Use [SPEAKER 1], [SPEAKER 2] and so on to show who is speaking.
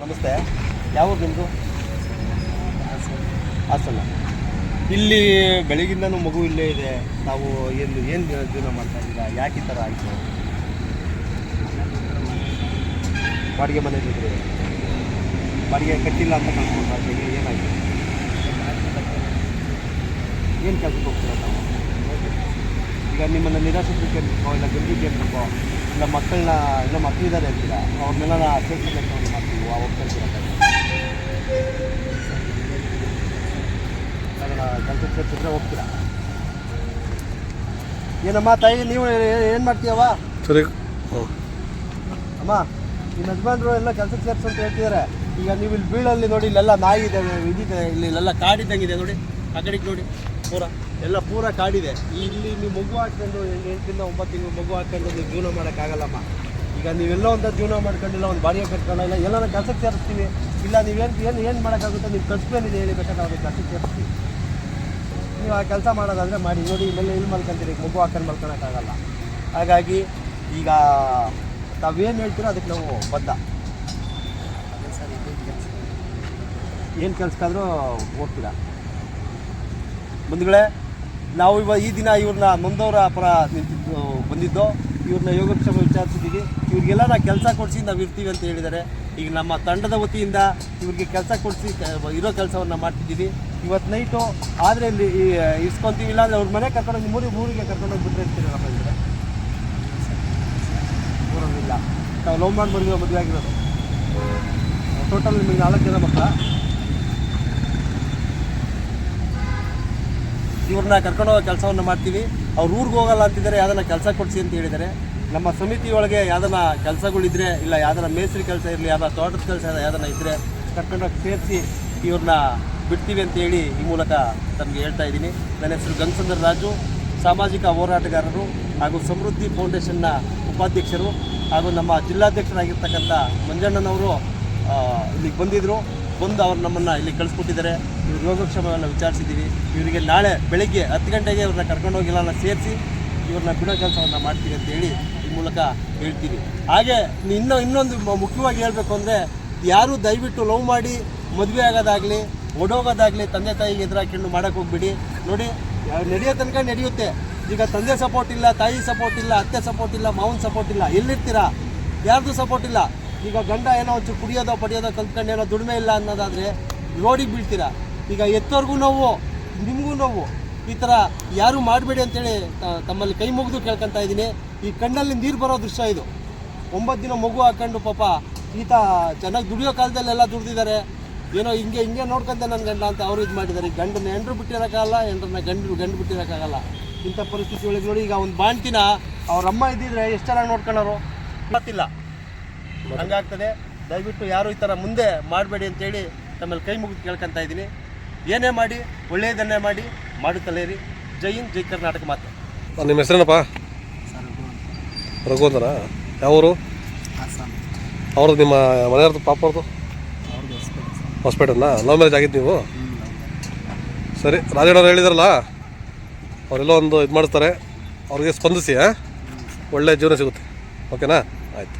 [SPEAKER 1] ನಮಸ್ತೆ. ಯಾವ ನಿಮ್ಮದು ಹಾಸನ. ಇಲ್ಲಿ ಬೆಳಗಿಂದನೂ ಮಗು ಇಲ್ಲೇ ಇದೆ. ನಾವು ಏನು ಏನು ಜೀವನ ಮಾಡ್ತಾ ಇದ್ದೀರಾ? ಯಾಕೆ ಈ ಥರ ಆಯಿತು? ಬಾಡಿಗೆ ಮನೇಲಿದ್ರಿ ಬಾಡಿಗೆ ಕಟ್ಟಿಲ್ಲ ಅಂತ ಕಳ್ಕೊಂಡ್ರೆ ಏನಾಯಿತು? ಏನು ಕೆಲಸಕ್ಕೆ ಹೋಗ್ತೀರಾ ನಾವು ಈಗ ನಿಮ್ಮನ್ನು ನಿರಾಸಕ್ಕೆ ಇಲ್ಲ ಗಂಜಿ ಇರಬೇಕೋ. ಇಲ್ಲ ಮಕ್ಕಳನ್ನ, ಇಲ್ಲ ಮಕ್ಕಳಿದ್ದಾರೆ ಅಂತೀರಾ? ಅವ್ರನ್ನೆಲ್ಲ ಸೇಫ್ಟಿ ಕೆಲಸಕ್ಕೆ ಸೇರಿಸಿದ್ರೆ ಹೋಗ್ತೀರಾ ಏನಮ್ಮ ತಾಯಿ ನೀವು ಏನು ಮಾಡ್ತೀಯವ್ವ?
[SPEAKER 2] ಸರಿ.
[SPEAKER 1] ಅಮ್ಮ ನಿಮ್ಮ ಯಜಮಾನ್ರು ಎಲ್ಲ ಕೆಲಸಕ್ಕೆ ಸೇರಿಸು ಅಂತ ಹೇಳ್ತಿದ್ದಾರೆ ಈಗ ನೀವು ಇಲ್ಲಿ ಬೀಳಲ್ಲಿ ನೋಡಿ ಇಲ್ಲೆಲ್ಲ ನಾಯಿ ಇದೆ ಇದಿದೆ ಇಲ್ಲಿ ಇಲ್ಲೆಲ್ಲ ಕಾಡಿದ್ದಂಗಿದೆ ನೋಡಿ. ಆ ಕಡೆಗೆ ನೋಡಿ ಪೂರ. ಎಲ್ಲ ಪೂರ ಕಾಡಿದೆ. ಇಲ್ಲಿ ನೀವು ಮಗು ಹಾಕ್ಕೊಂಡು ಎಂಟರಿಂದ ಒಂಬತ್ತು ತಿಂಗಳು ಮಗು ಹಾಕ್ಕೊಂಡು ನೀವು ಜೀವನ ಮಾಡೋಕ್ಕಾಗಲ್ಲಮ್ಮ. ಈಗ ನೀವೆಲ್ಲ ಒಂದು ಜೀವನ ಮಾಡ್ಕೊಂಡಿಲ್ಲ, ಒಂದು ಬಾಡಿಗೆ ಕಟ್ಕೊಂಡಿಲ್ಲ ಎಲ್ಲ ಕೆಲಸಕ್ಕೆ ಸೇರಿಸ್ತೀವಿ, ಇಲ್ಲ ನೀವೇನು ಏನು ಏನು ಮಾಡೋಕ್ಕಾಗುತ್ತೆ ನೀವು ಕಷ್ಟೇನಿದೆ ಹೇಳಿ ಬೇಕಾದ್ರೆ ಅವ್ರಿಗೆ ಕೆಲಸಕ್ಕೆ ಸೇರಿಸ್ತೀವಿ. ನೀವು ಆ ಕೆಲಸ ಮಾಡೋದಾದರೆ ಮಾಡಿ, ನೋಡಿ, ಇಲ್ಲೆಲ್ಲ ಇಲ್ಲಿ ಮಲ್ಕೊಂತೀರಿ ಮಗು ಹಾಕೊಂಡು ಮಲ್ಕೊಳಕ್ಕಾಗಲ್ಲ. ಹಾಗಾಗಿ ಈಗ ತಾವೇನು ಹೇಳ್ತೀರೋ ಅದಕ್ಕೆ ನಾವು ಬದ್ಧ. ಏನು ಕೆಲ್ಸಕ್ಕಾದ್ರೂ ಹೋಗ್ತೀರಾ? ಬಂಧುಗಳೇ, ನಾವು ಇವಾಗ ಈ ದಿನ ಇವ್ರನ್ನ ನೊಂದವರ ಪರ ನಿಂತಿದ್ದು ಬಂದಿದ್ದು. ಇವ್ರನ್ನ ಯೋಗಕ್ಷೇಮ ವಿಚಾರಿಸಿದ್ದೀವಿ. ಇವ್ರಿಗೆಲ್ಲ ನಾವು ಕೆಲಸ ಕೊಡಿಸಿ ನಾವು ಇರ್ತೀವಿ ಅಂತ ಹೇಳಿದ್ದಾರೆ. ಈಗ ನಮ್ಮ ತಂಡದ ವತಿಯಿಂದ ಇವ್ರಿಗೆ ಕೆಲಸ ಕೊಡಿಸಿ ಇರೋ ಕೆಲಸವನ್ನು ಮಾಡ್ತಿದ್ದೀವಿ. ಇವತ್ತು ನೈಟು ಆದರೆ ಇಲ್ಲಿ ಇಸ್ಕೊತೀವಿ. ಇಲ್ಲ ಅಂದರೆ ಅವ್ರ ಮನೆ ಕರ್ಕೊಂಡೋಗಿ ಮೂರಿಗೆ ಮೂರಿಗೆ ಕರ್ಕೊಂಡೋಗಿ ಬಿಟ್ಟರೆ ಇರ್ತೀರಿ ನಮ್ಮ ಇದ್ರೆ ಊರಲ್ಲಿಲ್ಲ ನಾವು ಲವ್ ಮಾಡಿ ಬಂದಿರೋ ಮದುವೆ ಆಗಿರೋದು. ಟೋಟಲ್ ನಿಮಗೆ ನಾಲ್ಕು ಜನ ಮಕ್ಕಳ? ಇವ್ರನ್ನ ಕರ್ಕೊಂಡು ಹೋಗೋ ಕೆಲಸವನ್ನು ಮಾಡ್ತೀವಿ. ಅವ್ರು ಊರಿಗೆ ಹೋಗಲ್ಲ ಅಂತಿದ್ದಾರೆ, ಯಾವ್ದನ್ನ ಕೆಲಸ ಕೊಡಿಸಿ ಅಂತ ಹೇಳಿದ್ದಾರೆ. ನಮ್ಮ ಸಮಿತಿ ಒಳಗೆ ಯಾವ್ದನ್ನ ಕೆಲಸಗಳಿದ್ರೆ, ಇಲ್ಲ ಯಾವ್ದನ್ನ ಮೇಸ್ತ್ರಿ ಕೆಲಸ ಇರಲಿ, ಯಾವ್ದನ್ನ ತೋಟದ ಕೆಲಸ ಯಾವ್ದನ್ನ ಇದ್ದರೆ ಕರ್ಕೊಂಡೋಗಿ ಸೇರಿಸಿ ಇವ್ರನ್ನ ಬಿಡ್ತೀವಿ ಅಂತ ಹೇಳಿ ಈ ಮೂಲಕ ತಮಗೆ ಹೇಳ್ತಾ ಇದ್ದೀನಿ. ನನ್ನ ಹೆಸರು ಗಂಗಸಂದ್ರ ರಾಜು, ಸಾಮಾಜಿಕ ಹೋರಾಟಗಾರರು ಹಾಗೂ ಸಮೃದ್ಧಿ ಫೌಂಡೇಶನ್ನ ಉಪಾಧ್ಯಕ್ಷರು ಹಾಗೂ ನಮ್ಮ ಜಿಲ್ಲಾಧ್ಯಕ್ಷರಾಗಿರ್ತಕ್ಕಂಥ ಮಂಜಣ್ಣನವರು ಇಲ್ಲಿಗೆ ಬಂದಿದ್ದರು ಬಂದು ಅವ್ರು ನಮ್ಮನ್ನು ಇಲ್ಲಿ ಕಳಿಸ್ಕೊಟ್ಟಿದ್ದಾರೆ. ಇವ್ರ ಯೋಗಕ್ಷೇಮವನ್ನು ವಿಚಾರಿಸಿದ್ದೀವಿ. ಇವರಿಗೆ ನಾಳೆ ಬೆಳಗ್ಗೆ ಹತ್ತು ಗಂಟೆಗೆ ಇವ್ರನ್ನ ಕರ್ಕೊಂಡು ಹೋಗಿಲ್ಲ ಸೇರಿಸಿ ಇವ್ರನ್ನ ಬಿಡೋ ಕೆಲಸವನ್ನು ಮಾಡ್ತೀವಿ ಅಂತ ಹೇಳಿ ಈ ಮೂಲಕ ಹೇಳ್ತೀವಿ. ಹಾಗೆ ಇನ್ನೂ ಇನ್ನೊಂದು ಮುಖ್ಯವಾಗಿ ಹೇಳಬೇಕು ಅಂದರೆ ಯಾರು ದಯವಿಟ್ಟು ಲವ್ ಮಾಡಿ ಮದುವೆ ಆಗೋದಾಗಲಿ ಒಡೋಗೋದಾಗಲಿ ತಂದೆ ತಾಯಿಗೆ ಎದುರಾಕೊಂಡು ಮಾಡೋಕ್ಕೆ ಹೋಗ್ಬಿಡಿ. ನೋಡಿ ನಡೆಯೋ ತನಕ ನಡೆಯುತ್ತೆ. ಈಗ ತಂದೆ ಸಪೋರ್ಟ್ ಇಲ್ಲ, ತಾಯಿ ಸಪೋರ್ಟ್ ಇಲ್ಲ, ಅತ್ತೆ ಸಪೋರ್ಟ್ ಇಲ್ಲ, ಮಾವನ ಸಪೋರ್ಟ್ ಇಲ್ಲ. ಎಲ್ಲಿರ್ತೀರಾ? ಯಾರ್ದು ಸಪೋರ್ಟ್ ಇಲ್ಲ? ಈಗ ಗಂಡ ಏನೋ ಒಂಚೂರು ಕುಡಿಯೋದೋ ಪಡಿಯೋದೋ ಕಲ್ತ್ಕೊಂಡು ಏನೋ ದುಡಿಮೆ ಇಲ್ಲ ಅನ್ನೋದಾದರೆ ರೋಡಿಗೆ ಬೀಳ್ತೀರಾ? ಈಗ ಎತ್ತೋರ್ಗೂ ನೋವು, ನಿಮಗೂ ನೋವು. ಈ ಥರ ಯಾರೂ ಮಾಡಬೇಡಿ ಅಂತೇಳಿ ತಮ್ಮಲ್ಲಿ ಕೈ ಮುಗಿದು ಕೇಳ್ಕೊತಾ ಇದ್ದೀನಿ. ಈ ಕಣ್ಣಲ್ಲಿ ನೀರು ಬರೋ ದೃಶ್ಯ ಇದು. ಒಂಬತ್ತು ದಿನ ಮಗು ಹಾಕೊಂಡು ಪಾಪ ಈತ ಚೆನ್ನಾಗಿ ದುಡಿಯೋ ಕಾಲದಲ್ಲೆಲ್ಲ ದುಡ್ದಿದ್ದಾರೆ. ಏನೋ ಹಿಂಗೆ ಹಿಂಗೆ ನೋಡ್ಕೊಂತೆ ನನ್ನ ಗಂಡ ಅಂತ ಅವ್ರು ಇದು ಮಾಡಿದ್ದಾರೆ. ಗಂಡನ ಹೆಂಡ್ರು ಬಿಟ್ಟಿರೋಕ್ಕಾಗಲ್ಲ, ಹೆಂಡ್ರನ್ನ ಗಂಡು ಗಂಡು ಬಿಟ್ಟಿರೋಕ್ಕಾಗಲ್ಲ. ಇಂಥ ಪರಿಸ್ಥಿತಿ ಒಳಗೆ ನೋಡಿ ಈಗ ಒಂದು ಬಾಣ್ತಿನ ಅವ್ರ ಅಮ್ಮ ಇದ್ದಿದ್ರೆ ಎಷ್ಟು ಚೆನ್ನಾಗಿ ನೋಡ್ಕೊಳ್ಳೋರು ಗೊತ್ತಿಲ್ಲ. ಹಂಗಾಗ್ತದೆ. ದಯವಿಟ್ಟು ಯಾರು ಈ ಥರ ಮುಂದೆ ಮಾಡಬೇಡಿ ಅಂತೇಳಿ ತಮ್ಮಲ್ಲಿ ಕೈ ಮುಗಿದು ಕೇಳ್ಕೊತಾ ಇದ್ದೀನಿ. ಏನೇ ಮಾಡಿ ಒಳ್ಳೆಯದನ್ನೇ ಮಾಡಿ ಮಾಡುತ್ತಲೇ ರೀ ಜೈ ಹಿಂದ್ ಜೈ ಕರ್ನಾಟಕ ಮಾತು.
[SPEAKER 2] ನಿಮ್ಮ ಹೆಸರೇನಪ್ಪ? ರಘು ಯಾವೂರು ಯಾವ ಅವ್ರದ್ದು ನಿಮ್ಮ ಮನೆಯವ್ರದ್ದು ಪಾಪ ಅವ್ರದ್ದು ಹಾಸ್ಪಿಟಲ್ನಾ ಲವ್ ಮ್ಯಾರೇಜ್ ಆಗಿದ್ದು ನೀವು? ಸರಿ ರಾಜಣ್ಣವ್ರು ಹೇಳಿದಾರಲ್ಲ ಅವರೆಲ್ಲ ಒಂದು ಇದು ಮಾಡ್ತಾರೆ ಅವ್ರಿಗೆ ಸ್ಪಂದಿಸಿ ಹಾಂ? ಒಳ್ಳೆ ಜೀವನ ಸಿಗುತ್ತೆ. ಓಕೆನಾ ಆಯ್ತು.